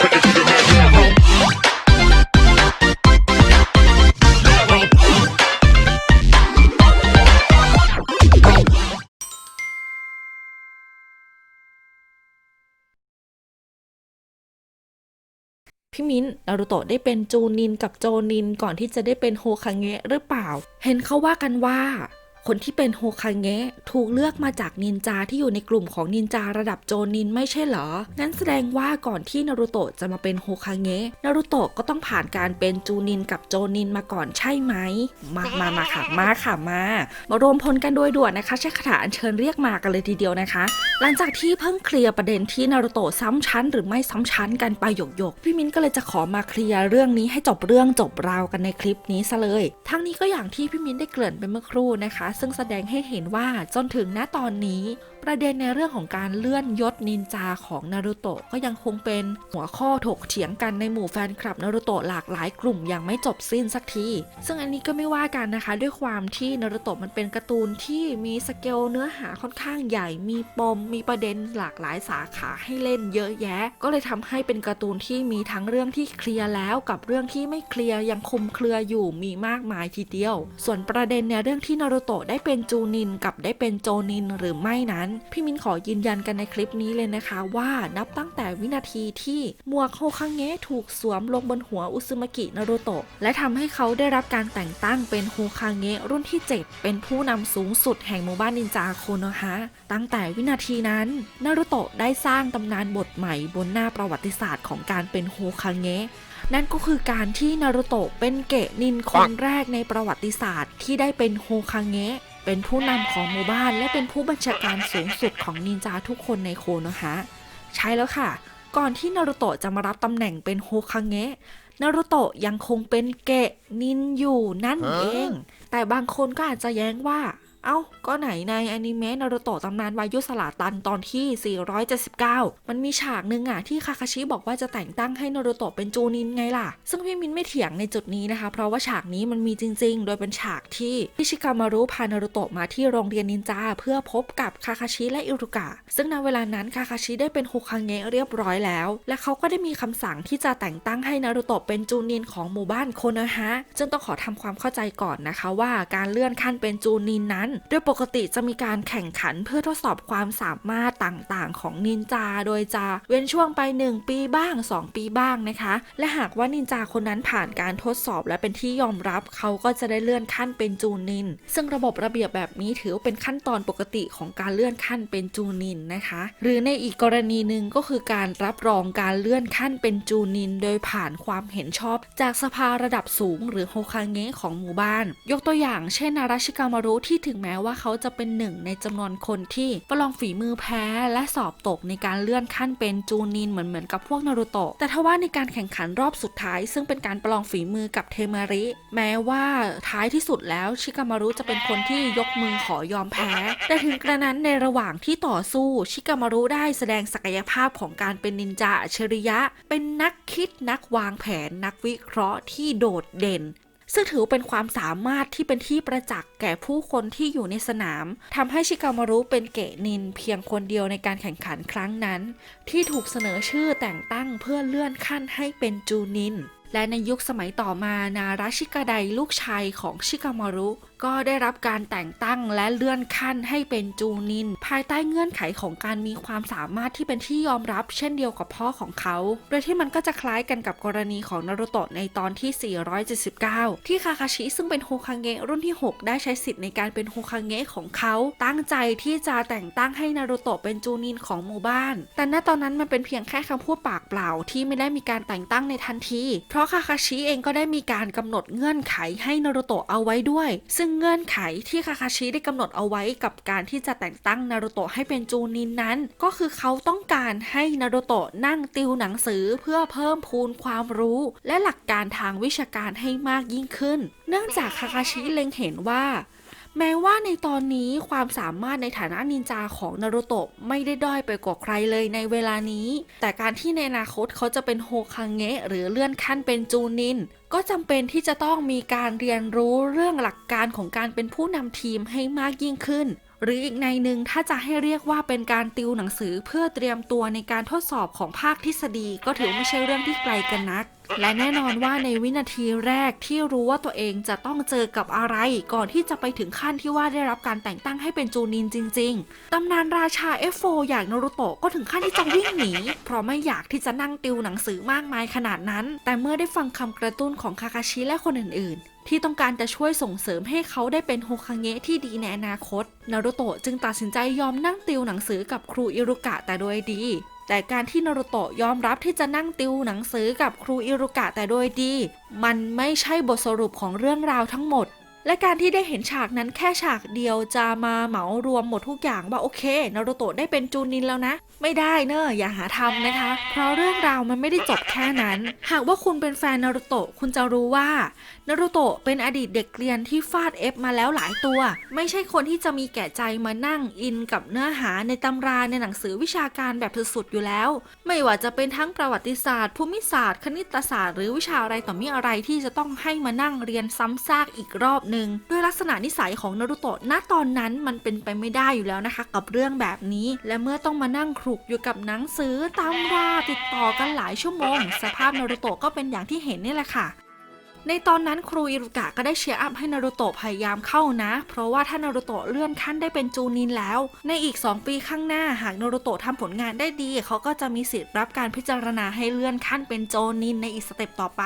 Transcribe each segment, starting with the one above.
Take it to the next level. Level. พี่มิ้นนารุโตะได้เป็นจูนินกับโจนินก่อนที่จะได้เป็นโฮคาเงะหรือเปล่า เห็นเขาว่ากันว่า คนที่เป็นโฮคาเงะถูกเลือกมาจากนินจาที่อยู่ในกลุ่มของนินจาระดับโจนินไม่ใช่เหรอ งั้นแสดงว่าก่อนที่นารุโตะจะมาเป็นโฮคาเงะนารุโตะก็ต้องผ่านการเป็นจูนินกับโจนินมาก่อนใช่ไหม มามามาค่ะ มาค่ะมา มารวมพลกันโดยด่วนนะคะ ใช้คาถาอัญเชิญเรียกมากันเลยทีเดียวนะคะ หลังจากที่เพิ่งเคลียร์ประเด็นที่นารุโตะซ้ำชั้น หรือไม่ซ้ำชั้นกันไปหยกๆ พี่มิ้นก็เลยจะขอมาเคลียร์เรื่องนี้ให้จบเรื่องจบราวกันในคลิปนี้ซะเลย ทั้งนี้ก็อย่างที่พี่มิ้นได้เกริ่นไปเมื่อครู่นะคะซึ่งแสดงให้เห็นว่าจนถึงณตอนนี้ ประเด็นในเรื่องของการเลื่อนยศนินจาของนารุโตะก็ยังคงเป็นหัวข้อถกเถียงกันในหมู่แฟนคลับนารุโตะหลากหลายกลุ่มอย่างไม่จบสิ้นสักที ซึ่งอันนี้ก็ไม่ว่ากันนะคะ ด้วยความที่นารุโตะมันเป็นการ์ตูนที่มีสเกลเนื้อหาค่อนข้างใหญ่ มีปม มีประเด็นหลากหลายสาขาให้เล่นเยอะแยะ ก็เลยทำให้เป็นการ์ตูนที่มีทั้งเรื่องที่เคลียร์แล้วกับเรื่องที่ไม่เคลียร์ยังคลุมเครืออยู่มีมากมายทีเดียว ส่วนประเด็นในเรื่องที่นารุโตะได้เป็นจูนินกับได้เป็นโจนินหรือไม่นั้น พี่มินขอยืนยันกันในคลิปนี้เลยนะคะ ว่านับตั้งแต่วินาทีที่หมวกโฮคังเงะถูกสวมลงบนหัวอุซึมากินารุโตะและทำให้เขาได้รับการแต่งตั้งเป็นโฮคังเงะรุ่นที่ 7 เป็นผู้นำสูงสุดแห่งหมู่บ้านนินจาโคโนฮะตั้งแต่วินาทีนั้นนารุโตะได้สร้างตำนานบทใหม่บนหน้าประวัติศาสตร์ของการเป็นโฮคังเงะ นั่นก็คือการที่นารุโตะเป็นเกะนินคนแรกในประวัติศาสตร์ที่ได้เป็นโฮคังเงะเป็นผู้นำของหมู่บ้าน และเป็นผู้บัญชาการสูงสุดของนินจาทุกคนในโคโนะฮะ ใช่แล้วค่ะ ก่อนที่นารุโตะจะมารับตำแหน่งเป็นโฮคังเงะนารุโตะยังคงเป็นเกะนินอยู่นั่นเอง แต่บางคนก็อาจจะแย้งว่า เอ้า ก็ไหนในอนิเมะนารุโตะตำนานวายุสลาตันตอนที่ 479 มันมีฉากหนึ่งอะที่คาคาชิบอกว่าจะแต่งตั้งให้นารุโตะเป็นจูนินไงล่ะ ซึ่งพี่มินไม่เถียงในจุดนี้นะคะ เพราะว่าฉากนี้มันมีจริง ๆ โดยเป็นฉากที่พิชิกามารุพานารุโตะมาที่โรงเรียนนินจา เพื่อพบกับคาคาชิและอิรุกะ ซึ่งในเวลานั้นคาคาชิได้เป็นโฮคังเงะเรียบร้อยแล้ว และเขาก็ได้มีคำสั่งที่จะแต่งตั้งให้นารุโตะเป็นจูนินของหมู่บ้านโคโนะฮะจึงต้องขอทำความเข้าใจก่อนนะคะว่าการเลื่อนขั้นเป็นจูนินนั้นโดยปกติจะมีการแข่งขันเพื่อทดสอบความสามารถต่างๆ ของนินจา โดยจะเว้นช่วงไป 1 ปีบ้าง 2 ปีบ้างนะคะ และหากว่านินจาคนนั้นผ่านการทดสอบและเป็นที่ยอมรับเขาก็จะได้เลื่อนขั้นเป็นจูนิน ซึ่งระบบระเบียบแบบนี้ถือเป็นขั้นตอนปกติของการเลื่อนขั้นเป็นจูนินนะคะ หรือในอีกกรณีหนึ่งก็คือการรับรองการเลื่อนขั้นเป็นจูนิน โดยผ่านความเห็นชอบ จากสภาระดับสูง หรือโฮคาเงะของหมู่บ้าน ยกตัวอย่างเช่น นาราชิกามารุที่ถึงแม้ว่าเขาจะเป็นหนึ่งในจำนวนคนที่ประลองฝีมือแพ้และสอบตกในการเลื่อนขั้นเป็นจูนินเหมือนเหมือนกับพวกนารูโตะแต่ถ้าว่าในการแข่งขันรอบสุดท้าย ซึ่งเป็นการประลองฝีมือกับเทมาริ แม้ว่าท้ายที่สุดแล้วชิกามารุจะเป็นคนที่ยกมือขอยอมแพ้ แต่ถึงกระนั้นในระหว่างที่ต่อสู้ชิกามารุได้แสดงศักยภาพของการเป็นนินจาอัจฉริยะ เป็นนักคิดนักวางแผนนักวิเคราะห์ที่โดดเด่น ซึ่งถือเป็นความสามารถที่เป็นที่ประจักษ์แก่ผู้คนที่อยู่ในสนามทำให้ชิกามารุเป็นเกะนินเพียงคนเดียวในการแข่งขันครั้งนั้น ที่ถูกเสนอชื่อแต่งตั้งเพื่อเลื่อนขั้นให้เป็นจูนิน และในยุคสมัยต่อมานาราชิกาไดลูกชายของชิกามารุ ก็ได้รับการแต่งตั้งและเลื่อนขั้นให้เป็นจูนิน ภายใต้เงื่อนไขของการมีความสามารถที่เป็นที่ยอมรับ เช่นเดียวกับพ่อของเขา โดยที่มันก็จะคล้ายกันกับกรณีของนารุโตะในตอนที่ 479 ที่คาคาชิซึ่งเป็นโฮคังเงะรุ่นที่ 6 ได้ใช้สิทธิ์ในการเป็นโฮคังเงะของเขาตั้งใจที่จะแต่งตั้งให้นารุโตะเป็นจูนินของหมู่บ้าน แต่ณตอนนั้นมันเป็นเพียงแค่คำพูดปากเปล่าที่ไม่ได้มีการแต่งตั้งในทันที เพราะคาคาชิเองก็ได้มีการกำหนดเงื่อนไขให้นารุโตะเอาไว้ด้วย ซึ่งเงื่อนไขที่คาคาชิได้กำหนดเอาไว้กับการที่จะแต่งตั้งนารุโตะให้เป็นจูนินนั้น ก็คือเขาต้องการให้นารุโตะนั่งติวหนังสือเพื่อเพิ่มพูนความรู้ และหลักการทางวิชาการให้มากยิ่งขึ้น เนื่องจากคาคาชิเล็งเห็นว่า แม้ว่าในตอนนี้ความสามารถในฐานะนินจาของนารุโตะไม่ได้ด้อยไปกว่าใครเลยในเวลานี้ แต่การที่ในอนาคตเขาจะเป็นโฮคังเงะหรือเลื่อนขั้นเป็นจูนิน ก็จำเป็นที่จะต้องมีการเรียนรู้เรื่องหลักการของการเป็นผู้นำทีมให้มากยิ่งขึ้น หรืออีกในหนึ่งถ้าจะให้เรียกว่าเป็นการติวหนังสือเพื่อเตรียมตัวในการทดสอบของภาคทฤษฎี ก็ถือไม่ใช่เรื่องที่ไกลกันนัก และแน่นอนว่าในวินาทีแรกที่รู้ว่าตัวเองจะต้องเจอกับอะไร ก่อนที่จะไปถึงขั้นที่ว่าได้รับการแต่งตั้งให้เป็นจูนินจริง ๆ ตำนานราชา F4 อย่างนารูโตะก็ถึงขั้นที่จะวิ่งหนี เพราะไม่อยากที่จะนั่งติวหนังสือมากมายขนาดนั้น แต่เมื่อได้ฟังคำกระตุ้นของคาคาชิและคนอื่นๆ ที่ต้องการจะช่วยส่งเสริมให้เขาได้เป็นโฮคาเงะที่ดีในอนาคต นารุโตะจึงตัดสินใจยอมนั่งติวหนังสือกับครูอิรุกะแต่โดยดี แต่การที่นารุโตะยอมรับที่จะนั่งติวหนังสือกับครูอิรุกะแต่โดยดี มันไม่ใช่บทสรุปของเรื่องราวทั้งหมด และการที่ได้เห็นฉากนั้นแค่ฉากเดียวจะมาเหมารวมหมดทุกอย่างว่าโอเคนารูโตะได้เป็นจูนินแล้วนะ ไม่ได้เนอะอย่าหาทำนะคะ เพราะเรื่องราวมันไม่ได้จบแค่นั้น หากว่าคุณเป็นแฟนนารูโตะคุณจะรู้ว่านารูโตะเป็นอดีตเด็กเรียนที่ฟาดเอฟมาแล้วหลายตัว ไม่ใช่คนที่จะมีแก่ใจมานั่งอินกับเนื้อหาในตำราในหนังสือวิชาการแบบสุดๆอยู่แล้ว ไม่ว่าจะเป็นทั้งประวัติศาสตร์ ภูมิศาสตร์ คณิตศาสตร์ หรือวิชาอะไรต่อมีอะไรที่จะต้องให้มานั่งเรียนซ้ำซากอีกรอบหนึ่งด้วยลักษณะนิสัยของนารูโตะณตอนนั้นมันเป็นไปไม่ได้อยู่แล้วนะคะ กับเรื่องแบบนี้ และเมื่อต้องมานั่งคลุกอยู่กับหนังสือตำราติดต่อกันหลายชั่วโมง สภาพนารูโตะก็เป็นอย่างที่เห็นนี่แหละค่ะในตอนนั้นครูอิรุกะก็ได้เชียร์อัพให้นารูโตะพยายามเข้านะ เพราะว่าถ้านารูโตะเลื่อนขั้นได้เป็นจูนินแล้ว ในอีก 2 ปีข้างหน้าหากนารูโตะทำผลงานได้ดี เขาก็จะมีสิทธิ์รับการพิจารณาให้เลื่อนขั้นเป็นโจนินในอีกสเต็ปต่อไป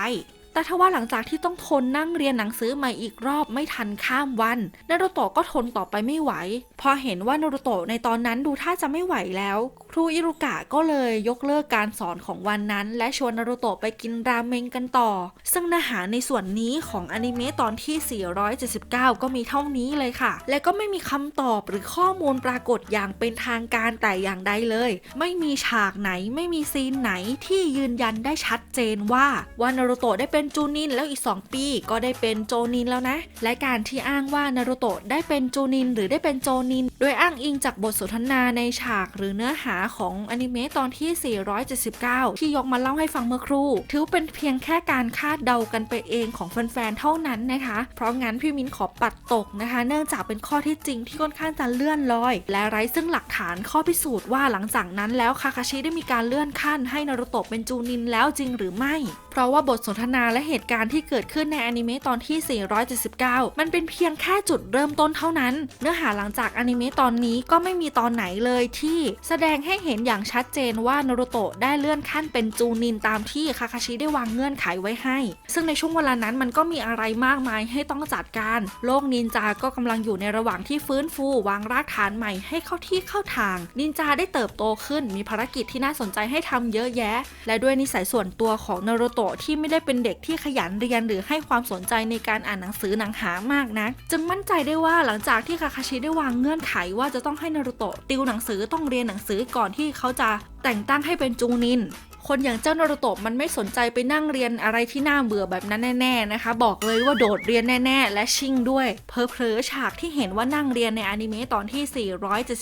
แต่ทว่าหลังจากที่ต้องทนนั่งเรียนหนังสือใหม่อีกรอบไม่ทันข้ามวันนารูโตะก็ทนต่อไปไม่ไหว พอเห็นว่านารูโตะในตอนนั้นดูท่าจะไม่ไหวแล้ว ครูอิรุกะก็เลยยกเลิกการสอนของวันนั้น และชวนนารูโตะไปกินราเมงกันต่อ ซึ่งเนื้อหาในส่วนนี้ของอนิเมะตอนที่ 479 ก็มีเท่านี้เลยค่ะ และก็ไม่มีคำตอบหรือข้อมูลปรากฏอย่างเป็นทางการแต่อย่างใดเลย ไม่มีฉากไหนไม่มีซีนไหนที่ยืนยันได้ชัดเจนว่าว่านารูโตะได้เป็นจูนินแล้วอีก 2 ปี ก็ได้เป็นโจนินแล้วนะ และการที่อ้างว่านารูโตะได้เป็นจูนินหรือได้เป็นโจนิน โดยอ้างอิงจากบทสนทนาในฉากหรือเนื้อหาของอนิเมะตอนที่ 479 ที่ยกมาเล่าให้ฟังเมื่อครู่ ถือเป็นเพียงแค่การคาดเดากันไปเองของแฟนๆ เท่านั้นนะคะ เพราะงั้นพี่มิ้นขอปัดตกนะคะ เนื่องจากเป็นข้อที่จริงที่ค่อนข้างจะเลื่อนลอย และไร้ซึ่งหลักฐานข้อพิสูจน์ว่าหลังจากนั้นแล้วคาคาชิได้มีการเลื่อนขั้นให้นารุโตะเป็นจูนินแล้วจริงหรือไม่ เพราะว่าบทสนทนาและเหตุการณ์ที่เกิดขึ้นในอนิเมะตอนที่ 479 มันเป็นเพียงแค่จุดเริ่มต้นเท่านั้น เนื้อหาหลังจากอนิเมะตอนนี้ก็ไม่มีตอนไหนเลยที่แสดงให้เห็นอย่างชัดเจนว่านารุโตะได้เลื่อนขั้นเป็นจูนินตามที่คาคาชิได้วางเงื่อนไขไว้ให้ ซึ่งในช่วงเวลานั้นมันก็มีอะไรมากมายให้ต้องจัดการ โลกนินจาก็กำลังอยู่ในระหว่างที่ฟื้นฟูวางรากฐานใหม่ให้เข้าที่เข้าทาง นินจาได้เติบโตขึ้นมีภารกิจที่น่าสนใจให้ทำเยอะแยะ และด้วยนิสัยส่วนตัวของนารุโตะที่ไม่ได้เป็นเด็กที่ขยันเรียนหรือให้ความสนใจในการอ่านหนังสือหนังหามากนัก จึงมั่นใจได้ว่าหลังจากที่คาคาชิได้วางเงื่อนไขว่าจะต้องให้นารุโตะติวหนังสือต้องเรียนหนังสือก่อนที่เขาจะแต่งตั้งให้เป็นจูนิน คนอย่างเจ้านารุโตะมันไม่สนใจไปนั่งเรียนอะไรที่น่าเบื่อแบบนั้นแน่ ๆนะคะ บอกเลยว่าโดดเรียนแน่ ๆ และชิ่งด้วยเพอเพลอๆฉากที่เห็นว่านั่งเรียนในอนิเมะตอนที่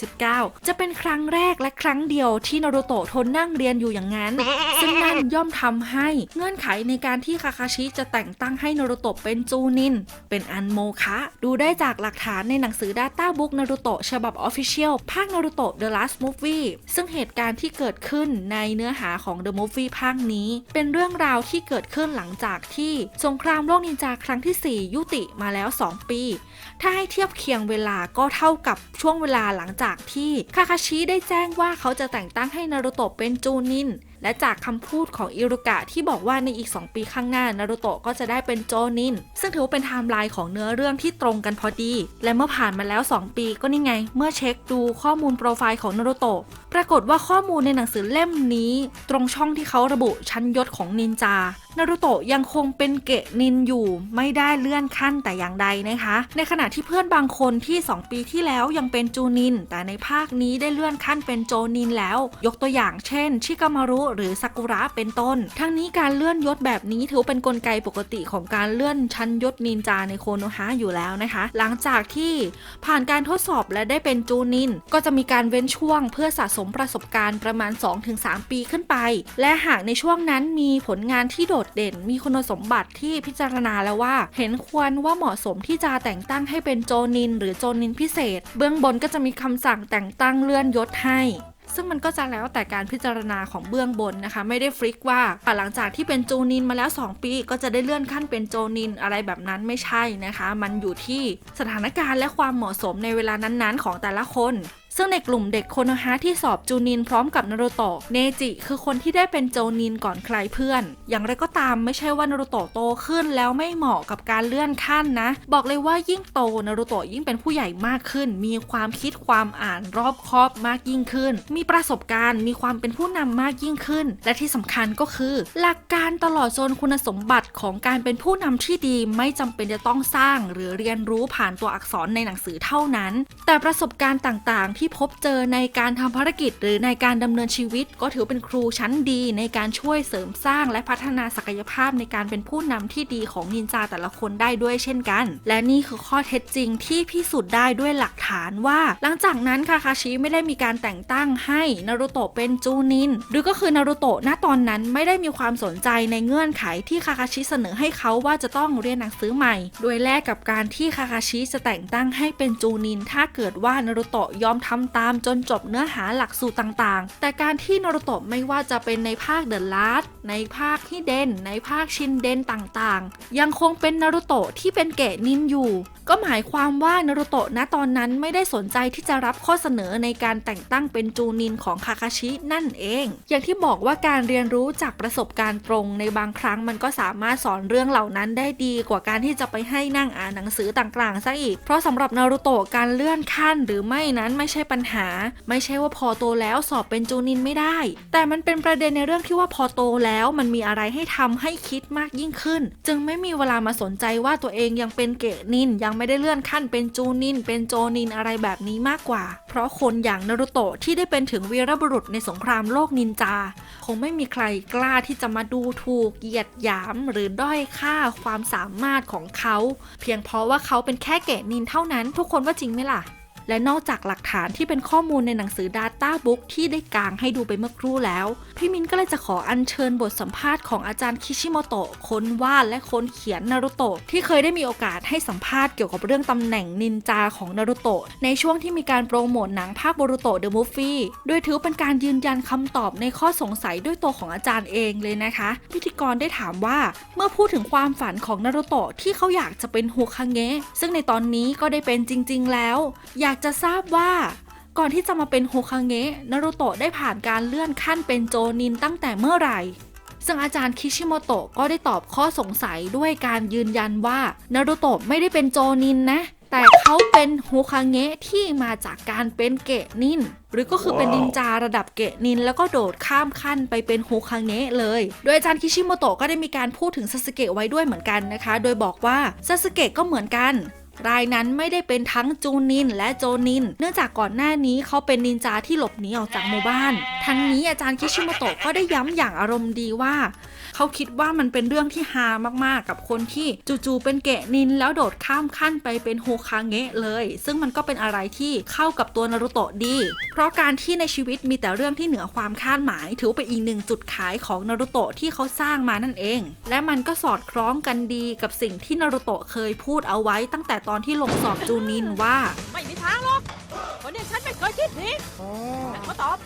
479 จะเป็นครั้งแรกและครั้งเดียวที่นารุโตะทนนั่งเรียนอยู่อย่างนั้น ซึ่งนั่นย่อมทำให้เงื่อนไขในการที่คาคาชิจะแต่งตั้งให้นารุโตะเป็นจูนิน เป็นอันโมคะดูได้จากหลักฐานในหนังสือ Data Book Naruto ฉบับ Official ภาค Naruto The Last Movie ซึ่งเหตุการณ์ที่เกิดขึ้นในเนื้อหาของ The Movie ภาคนี้ เป็นเรื่องราวที่เกิดขึ้นหลังจากที่สงครามโลกนินจาครั้งที่ 4 ยุติมาแล้ว 2 ปี ถ้าให้เทียบเคียงเวลาก็เท่ากับช่วงเวลาหลังจากที่คาคาชิได้แจ้งว่าเขาจะแต่งตั้งให้นารุโตะเป็นจูนินและจากคำพูดของอิรุกะที่บอกว่าในอีก 2 ปีข้างหน้านารุโตะก็จะได้เป็นโจนิน ซึ่งถือว่าเป็นไทม์ไลน์ของเนื้อเรื่องที่ตรงกันพอดี และเมื่อผ่านมาแล้ว 2 ปีก็นี่ไง เมื่อเช็คดูข้อมูลโปรไฟล์ของนารุโตะ ปรากฏว่าข้อมูลในหนังสือเล่มนี้ ตรงช่องที่เขาระบุชั้นยศของนินจา นารุโตะยังคงเป็นเกะนินอยู่ไม่ได้เลื่อนขั้นแต่อย่างใดนะคะ ในขณะที่เพื่อนบางคนที่ 2 ปีที่แล้วยังเป็นจูนิน แต่ในภาคนี้ได้เลื่อนขั้นเป็นโจนินแล้ว ยกตัวอย่างเช่น ชิกามารุหรือซากุระเป็นต้น ทั้งนี้การเลื่อนยศแบบนี้ถือเป็นนกลไกปกติของการเลื่อนชั้นยศนินจาในโคโนฮะอยู่แล้วนะคะ หลังจากที่ผ่านการทดสอบและได้เป็นจูนิน ก็จะมีการเว้นช่วงเพื่อสะสมประสบการณ์ประมาณ 2-3 ปีขึ้นไป และหากในช่วงนั้นมีผลงานที่โดดเด่น มีคุณสมบัติที่พิจารณาแล้วว่า เห็นควรว่าเหมาะสมที่จะแต่งตั้งให้เป็นโจนิน หรือโจนินพิเศษ เบื้องบนก็จะมีคำสั่งแต่งตั้งเลื่อนยศให้ซึ่งมันก็จะแล้วแต่การพิจารณาของเบื้องบนนะคะ ไม่ได้ฟริกว่าหลังจากที่เป็นโจนินมาแล้ว 2 ปี ก็จะได้เลื่อนขั้นเป็นโจนินอะไรแบบนั้นไม่ใช่นะคะ มันอยู่ที่สถานการณ์และความเหมาะสมในเวลานั้นๆ ของแต่ละคน ซึ่งในกลุ่มเด็กโคโนฮะที่สอบจูนินพร้อมกับนารูโตะเนจิคือคนที่ได้เป็นโจนินก่อนใครเพื่อน อย่างไรก็ตามไม่ใช่ว่านารูโตะโตขึ้นแล้วไม่เหมาะกับการเลื่อนขั้นนะ บอกเลยว่ายิ่งโตนารูโตะยิ่งเป็นผู้ใหญ่มากขึ้น มีความคิดความอ่านรอบคอบมากยิ่งขึ้น มีประสบการณ์มีความเป็นผู้นำมากยิ่งขึ้น และที่สำคัญก็คือ หลักการตลอดโซนคุณสมบัติของการเป็นผู้นำที่ดีไม่จำเป็นจะต้องสร้าง หรือเรียนรู้ผ่านตัวอักษรในหนังสือเท่านั้น แต่ประสบการณ์ต่างๆที่พบเจอในการทำภารกิจ หรือในการดำเนินชีวิต ก็ถือเป็นครูชั้นดี ในการช่วยเสริมสร้างและพัฒนาศักยภาพในการเป็นผู้นำที่ดีของนินจาแต่ละคนได้ด้วยเช่นกัน และนี่คือข้อเท็จจริงที่พิสูจน์ได้ด้วยหลักฐานว่า หลังจากนั้นคาคาชิไม่ได้มีการแต่งตั้งให้นารูโตะเป็นจูนิน หรือก็คือนารูโตะณตอนนั้นไม่ได้มีความสนใจในเงื่อนไขที่คาคาชิเสนอให้เขาว่าจะต้องเรียนหนังสือใหม่ โดยแลกกับการที่คาคาชิจะแต่งตั้งให้เป็นจูนิน ถ้าเกิดว่านารูโตะยอมทำตามจนจบเนื้อหาหลักสูตรต่างๆ แต่การที่นารูโตะไม่ว่าจะเป็นในภาคเดอะลาสในภาคฮิเดน ในภาคชินเดนต่างๆ ยังคงเป็นนารูโตะที่เป็นเกะนินอยู่ ก็หมายความว่านารูโตะณตอนนั้นไม่ได้สนใจที่จะรับข้อเสนอในการแต่งตั้งเป็นจูนินของคาคาชินั่นเอง อย่างที่บอกว่าการเรียนรู้จากประสบการณ์ตรงในบางครั้งมันก็สามารถสอนเรื่องเหล่านั้นได้ดีกว่าการที่จะไปให้นั่งอ่านหนังสือต่างๆซะอีก เพราะสำหรับนารูโตะการเลื่อนขั้นหรือไม่นั้นไม่ใช่ปัญหา ไม่ใช่ว่าพอโตแล้วสอบเป็นจูนินไม่ได้ แต่มันเป็นประเด็นในเรื่องที่ว่าพอโตแล้วมันมีอะไรให้ทำให้คิดมากยิ่งขึ้น จึงไม่มีเวลามาสนใจว่าตัวเองยังเป็นเกะนินยังไม่ได้เลื่อนขั้นเป็นจูนิน เป็นโจนินอะไรแบบนี้มากกว่า เพราะคนอย่างนารูโตะที่ได้เป็นถึงวีรบุรุษในสงครามโลกนินจา คงไม่มีใครกล้าที่จะมาดูถูกเหยียดหยามหรือด้อยค่าความสามารถของเขา เพียงเพราะว่าเขาเป็นแค่เกะนินเท่านั้น ทุกคนว่าจริงไหมล่ะ และนอกจากหลักฐานที่เป็นข้อมูลในหนังสือ Data Book ที่ได้กางให้ดูไปเมื่อครู่แล้ว พี่มินก็เลยจะขออัญเชิญบทสัมภาษณ์ของอาจารย์คิชิโมโตะคนวาดและคนเขียนนารูโตะที่เคยได้มีโอกาสให้สัมภาษณ์เกี่ยวกับเรื่องตำแหน่งนินจาของนารูโตะในช่วงที่มีการโปรโมทหนังภาคบรูโตะเดอะมูฟฟี่โดยถือเป็นการยืนยันคำตอบในข้อสงสัยด้วยตัวของอาจารย์เองเลยนะคะ พิธีกรได้ถามว่าเมื่อพูดถึงความฝันของนารูโตะที่เขาอยากจะเป็นโฮคาเงะซึ่งในตอนนี้ก็ได้เป็นจริง ๆ แล้วอยากากจะทราบว่าก่อนที่จะมาเป็นโฮคาเงะนารูโตะได้ผ่านการเลื่อนขั้นเป็นโจนินตั้งแต่เมื่อไหร่ ซึ่งอาจารย์คิชิโมโตะก็ได้ตอบข้อสงสัยด้วยการยืนยันว่านารูโตะไม่ได้เป็นโจนินนะ แต่เขาเป็นโฮคาเงะที่มาจากการเป็นเกะนิน หรือก็คือเป็นนินจาระดับเกะนิน แล้วก็โดดข้ามขั้นไปเป็นโฮคาเงะเลย โดยอาจารย์คิชิโมโตะก็ได้มีการพูดถึงซาสึเกะไว้ด้วยเหมือนกันนะคะ โดยบอกว่าซาสึเกะก็เหมือนกัน รายนั้นไม่ได้เป็นทั้งจูนินและโจนิน เนื่องจากก่อนหน้านี้เขาเป็นนินจาที่หลบหนีออกจากหมู่บ้าน ทั้งนี้อาจารย์คิชิโมโตะก็ได้ย้ำอย่างอารมณ์ดีว่า เขาคิดว่ามันเป็นเรื่องที่ฮามากๆ กับคนที่จู่ๆเป็นเกะนิน แล้วโดดข้ามขั้นไปเป็นโฮคาเงะเลย ซึ่งมันก็เป็นอะไรที่เข้ากับตัวนารูโตะดี เพราะการที่ในชีวิตมีแต่เรื่องที่เหนือความคาดหมาย ถือเป็นอีกหนึ่งจุดขายของนารูโตะที่เขาสร้างมานั่นเอง และมันก็สอดคล้องกันดีกับสิ่งที่นารูโตะเคยพูดเอาไว้ตั้งแต่ตอนที่ลงสอบจูนินว่า ไม่มีทางหรอกคนอย่างฉันไม่เคยคิดหนีแต่เขาตอบ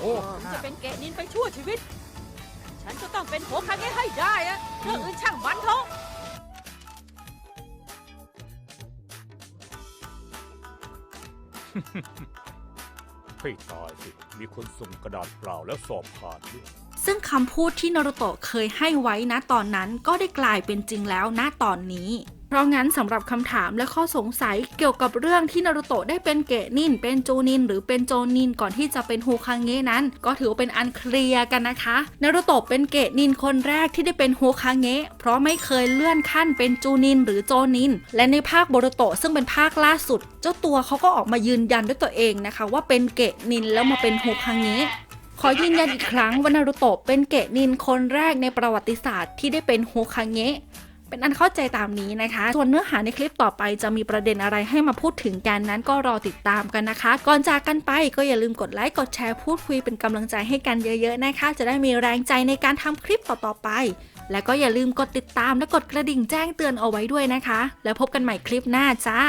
โอ้ผมจะเป็นเกะนินไปชั่วชีวิต ฉันจะต้องเป็นโหคาเงะให้ได้อะเรื่องอื่นช่างมันเถอะให้ตายสิ มีคนส่งกระดาษเปล่าแล้วสอบผ่านด้วย ซึ่งคำพูดที่นารูโตะเคยให้ไว้นะตอนนั้นก็ได้กลายเป็นจริงแล้วณตอนนี้ เพราะงั้นสำหรับคำถามและข้อสงสัยเกี่ยวกับเรื่องที่นารูโตะได้เป็นเกะนิน เป็นจูนิน หรือเป็นโจนินก่อนที่จะเป็นฮูคาเงะนั้น ก็ถือเป็นอันเคลียร์กันนะคะนารูโตะเป็นเกะนินคนแรกที่ได้เป็นฮูคาเงะเพราะไม่เคยเลื่อนขั้นเป็นจูนิน หรือโจนิน และในภาคโบโรโตะซึ่งเป็นภาคล่าสุด เจ้าตัวเขาก็ออกมายืนยันด้วยตัวเองนะคะ ว่าเป็นเกะนินแล้วมาเป็นฮูคาเงะขอยืนยันอีกครั้งว่านารุโตะเป็นเกะนินคนแรกในประวัติศาสตร์ที่ได้เป็นโฮคาเงะ เป็นอันเข้าใจตามนี้นะคะ ส่วนเนื้อหาในคลิปต่อไปจะมีประเด็นอะไรให้มาพูดถึงกันนั้นก็รอติดตามกันนะคะ ก่อนจากกันไปก็อย่าลืมกดไลค์กดแชร์พูดคุยเป็นกำลังใจให้กันเยอะๆนะคะ จะได้มีแรงใจในการทำคลิปต่อๆไป และก็อย่าลืมกดติดตามและกดกระดิ่งแจ้งเตือนเอาไว้ด้วยนะคะ แล้วพบกันใหม่คลิปหน้าจ้า